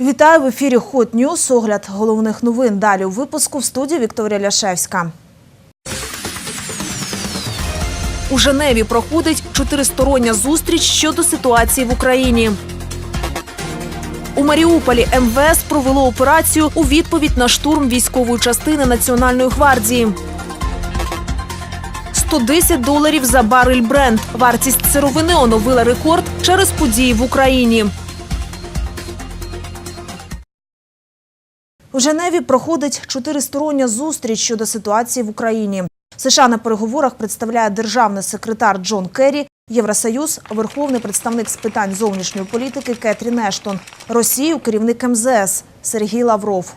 Вітаю в ефірі Hot News. Огляд головних новин. Далі у випуску в студії Вікторія Ляшевська. У Женеві проходить чотиристороння зустріч щодо ситуації в Україні. У Маріуполі МВС провело операцію у відповідь на штурм військової частини Національної гвардії. 110 доларів за барель бренд. Вартість сировини оновила рекорд через події в Україні. У Женеві проходить чотиристороння зустріч щодо ситуації в Україні. США на переговорах представляє державний секретар Джон Керрі, Євросоюз, верховний представник з питань зовнішньої політики Кетрін Ештон, Росію керівник МЗС Сергій Лавров.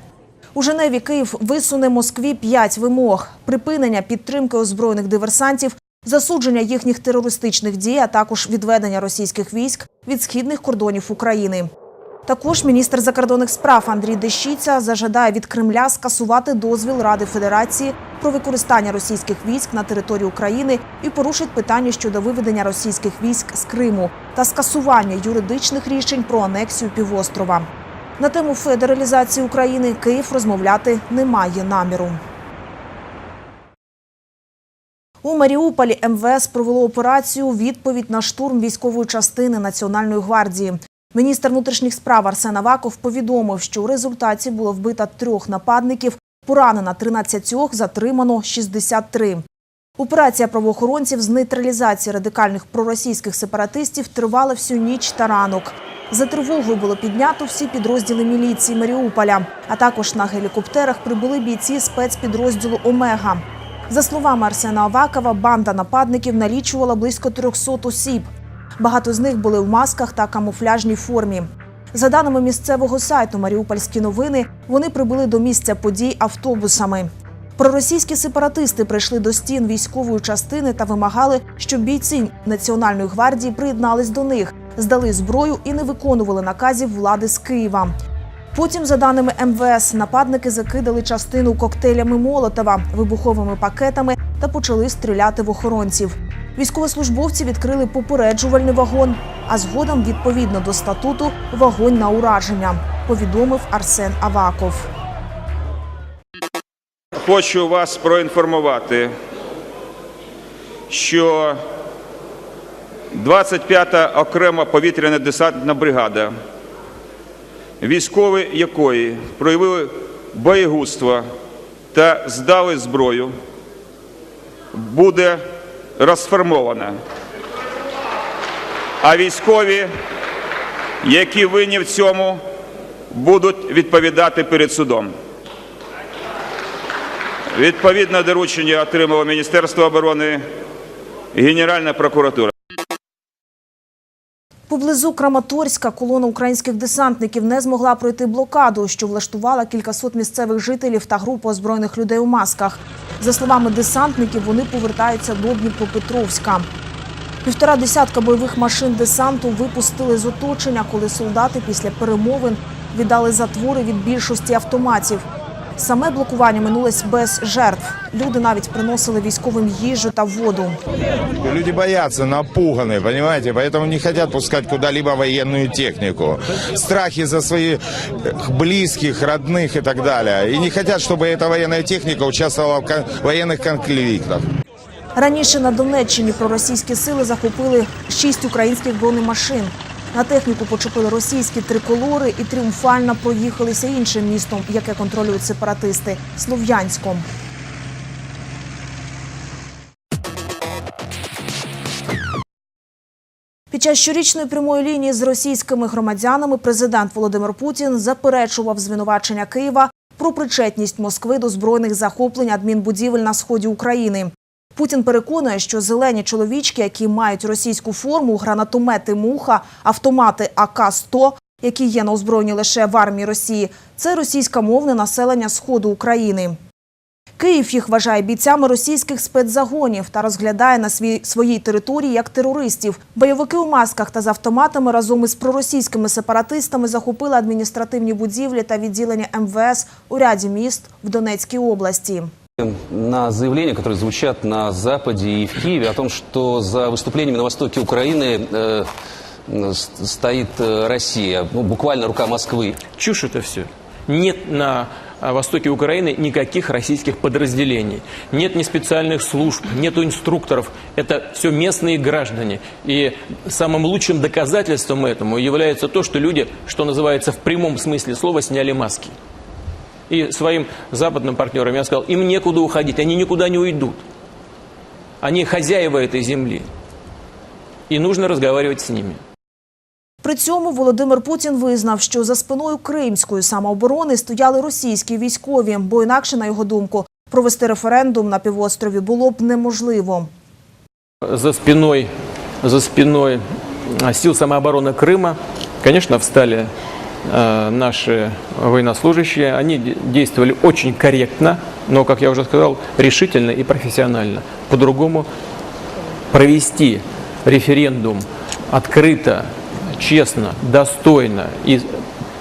У Женеві Київ висуне Москві п'ять вимог: припинення підтримки озброєних диверсантів, засудження їхніх терористичних дій, а також відведення російських військ від східних кордонів України. Також міністр закордонних справ Андрій Дещиця зажадає від Кремля скасувати дозвіл Ради Федерації про використання російських військ на території України і порушить питання щодо виведення російських військ з Криму та скасування юридичних рішень про анексію півострова. На тему федералізації України Київ розмовляти не має наміру. У Маріуполі МВС провело операцію відповідь на штурм військової частини Національної гвардії. Міністр внутрішніх справ Арсен Аваков повідомив, що у результаті було вбито трьох нападників, поранено 13, затримано 63. Операція правоохоронців з нейтралізації радикальних проросійських сепаратистів тривала всю ніч та ранок. За тривогою було піднято всі підрозділи міліції Маріуполя, а також на гелікоптерах прибули бійці спецпідрозділу Омега. За словами Арсена Авакова, банда нападників налічувала близько 300 осіб. Багато з них були в масках та камуфляжній формі. За даними місцевого сайту Маріупольські новини, вони прибули до місця подій автобусами. Проросійські сепаратисти прийшли до стін військової частини та вимагали, щоб бійці Національної гвардії приєднались до них, здали зброю і не виконували наказів влади з Києва. Потім, за даними МВС, нападники закидали частину коктейлями Молотова, вибуховими пакетами та почали стріляти в охоронців. Військовослужбовці відкрили попереджувальний вагон, а згодом, відповідно до статуту, вогонь на ураження, повідомив Арсен Аваков. Хочу вас проінформувати, що 25-та окрема повітряна десантна бригада, військові якої проявили боєгузтво та здали зброю, буде розформована. А військові, які винні в цьому, будуть відповідати перед судом. Відповідне доручення отримало Міністерство оборони Генеральна прокуратура. Поблизу Краматорська колона українських десантників не змогла пройти блокаду, що влаштувала кількасот місцевих жителів та групу озброєних людей у масках. За словами десантників, вони повертаються до Дніпропетровська. Півтора десятка бойових машин десанту випустили з оточення, коли солдати після перемовин віддали затвори від більшості автоматів. Саме блокування минулось без жертв. Люди навіть приносили військовим їжу та воду. Люди боятся, напуганы, понимаете, поэтому не хотят пускать куда-либо военную технику. Страхи за своих близких, родных и так далее. И не хотят, чтобы эта военная техника участвовала в кон- военных конфликтах. Раніше на Донеччині проросійські сили захопили шість українських бронемашин. На техніку почепили російські триколори і тріумфально проїхалися іншим містом, яке контролюють сепаратисти Слов'янськом. Під час щорічної прямої лінії з російськими громадянами президент Володимир Путін заперечував звинувачення Києва про причетність Москви до збройних захоплень адмінбудівель на сході України. Путін переконує, що зелені чоловічки, які мають російську форму, гранатомети муха, автомати АК-100, які є на озброєнні лише в армії Росії, це російськомовне населення сходу України. Київ їх вважає бійцями російських спецзагонів та розглядає на свій, своїй території як терористів. Бойовики у масках та з автоматами разом із проросійськими сепаратистами захопили адміністративні будівлі та відділення МВС у ряді міст в Донецькій області. На заявления, которые звучат на Западе и в Киеве о том, что за выступлениями на востоке Украины э, стоит э, Россия, ну, буквально рука Москвы. Чушь это все. Нет на а, востоке Украины никаких российских подразделений. Нет ни специальных служб, нету инструкторов. Это все местные граждане. И самым лучшим доказательством этому является то, что люди, что называется в прямом смысле слова, сняли маски. И своим западным партнерам я сказал, им некуда уходить, они никуда не уйдут. Они хозяева этой земли. И нужно разговаривать с ними. При цьому Володимир Путін визнав, що за спиною кримської самооборони стояли російські військові, бо інакше, на його думку, провести референдум на півострові було б неможливо. за спиной, за спиной а, сил самообороны Крыма, конечно, встали э, наши военнослужащие. Они де- действовали очень корректно, но, как я уже сказал, решительно и профессионально. По-другому провести референдум открыто, честно, достойно и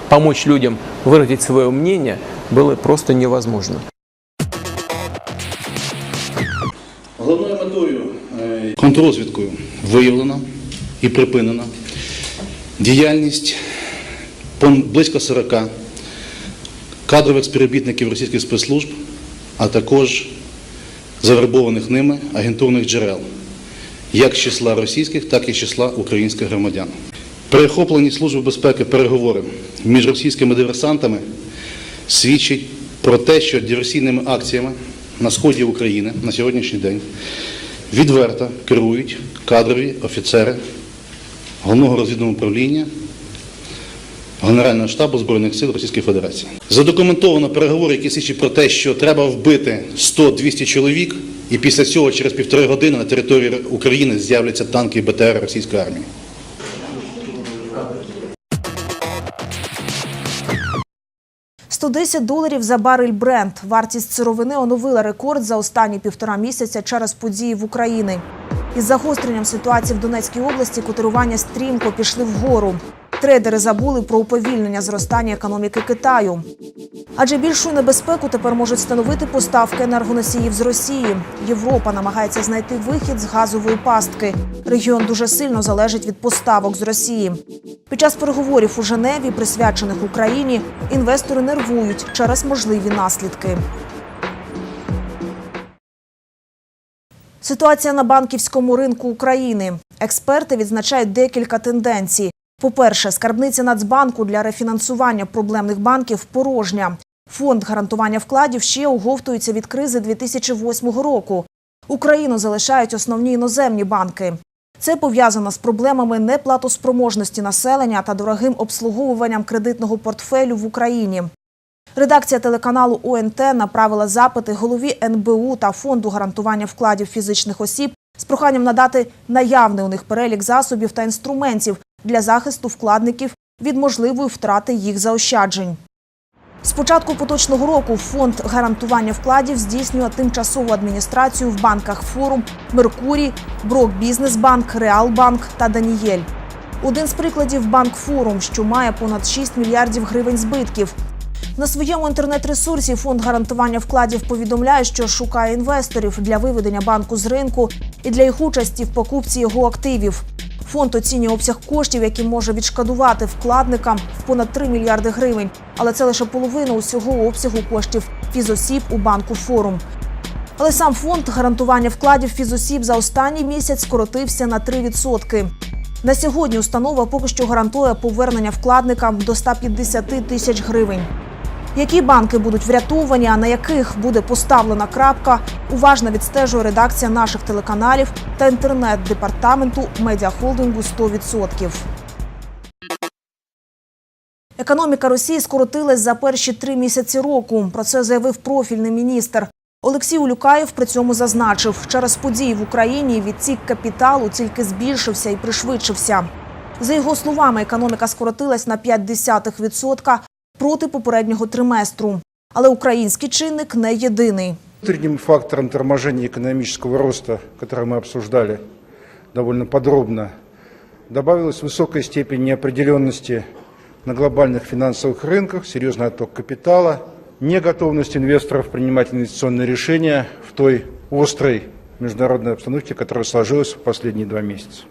помочь людям выразить свое мнение было просто невозможно. Головною метою е, контррозвідкою виявлено і припинено діяльність пон- близько 40 кадрових співробітників російських спецслужб, а також завербованих ними агентурних джерел, як з числа російських, так і з числа українських громадян. Перехоплені Служби безпеки переговори між російськими диверсантами свідчить про те, що диверсійними акціями на сході України на сьогоднішній день відверто керують кадрові офіцери Головного розвідного управління Генерального штабу Збройних сил Російської Федерації. Задокументовано переговори, які свідчать про те, що треба вбити 100-200 чоловік, і після цього через півтори години на території України з'являться танки БТР російської армії. – 110 доларів за барель Брент. Вартість сировини оновила рекорд за останні півтора місяця через події в Україні. Із загостренням ситуації в Донецькій області котирування стрімко пішли вгору. Трейдери забули про уповільнення зростання економіки Китаю. Адже більшу небезпеку тепер можуть становити поставки енергоносіїв з Росії. Європа намагається знайти вихід з газової пастки. Регіон дуже сильно залежить від поставок з Росії. Під час переговорів у Женеві, присвячених Україні, інвестори нервують через можливі наслідки. Ситуація на банківському ринку України. Експерти відзначають декілька тенденцій. По-перше, скарбниця Нацбанку для рефінансування проблемних банків порожня. Фонд гарантування вкладів ще оговтується від кризи 2008 року. Україну залишають основні іноземні банки. Це пов'язано з проблемами неплатоспроможності населення та дорогим обслуговуванням кредитного портфелю в Україні. Редакція телеканалу ОНТ направила запити голові НБУ та фонду гарантування вкладів фізичних осіб з проханням надати наявний у них перелік засобів та інструментів для захисту вкладників від можливої втрати їх заощаджень. З початку поточного року фонд гарантування вкладів здійснює тимчасову адміністрацію в банках Форум, Меркурій, Брок Бізнесбанк, Реалбанк та Данієль. Один з прикладів банк Форум, що має понад 6 мільярдів гривень збитків. На своєму інтернет-ресурсі фонд гарантування вкладів повідомляє, що шукає інвесторів для виведення банку з ринку і для їх участі в покупці його активів. Фонд оцінює обсяг коштів, які може відшкодувати вкладникам в понад 3 мільярди гривень. Але це лише половина усього обсягу коштів фізосіб у банку Форум. Але сам фонд гарантування вкладів фізосіб за останній місяць скоротився на 3%. На сьогодні установа поки що гарантує повернення вкладникам до 150 тисяч гривень. Які банки будуть врятовані, а на яких буде поставлена крапка, уважно відстежує редакція наших телеканалів та інтернет-департаменту медіахолдингу 100%. Економіка Росії скоротилась за перші три місяці року. Про це заявив профільний міністр. Олексій Улюкаєв при цьому зазначив, через події в Україні відтік капіталу тільки збільшився і пришвидшився. За його словами, економіка скоротилась на 0,5% проти попереднього триместру. Але український чинник не єдиний. Внутренним фактором торможения экономического роста, который мы обсуждали довольно подробно, добавилась высокая степень неопределенности на глобальных финансовых рынках, серьезный отток капитала, неготовность инвесторов принимать инвестиционные решения в той острой международной обстановке, которая сложилась в последние два месяца.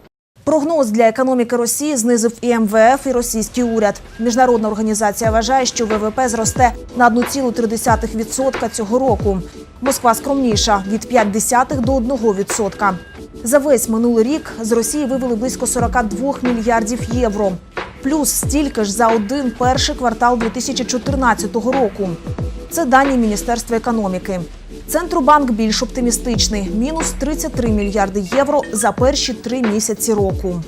Прогноз для економіки Росії знизив і МВФ, і російський уряд. Міжнародна організація вважає, що ВВП зросте на 1,3% цього року. Москва скромніша від 0,5 до 1%. За весь минулий рік з Росії вивели близько 42 мільярдів євро. Плюс стільки ж за один перший квартал 2014 року. Це дані Міністерства економіки. Центробанк більш оптимістичний мінус 33 мільярди євро за перші три місяці року.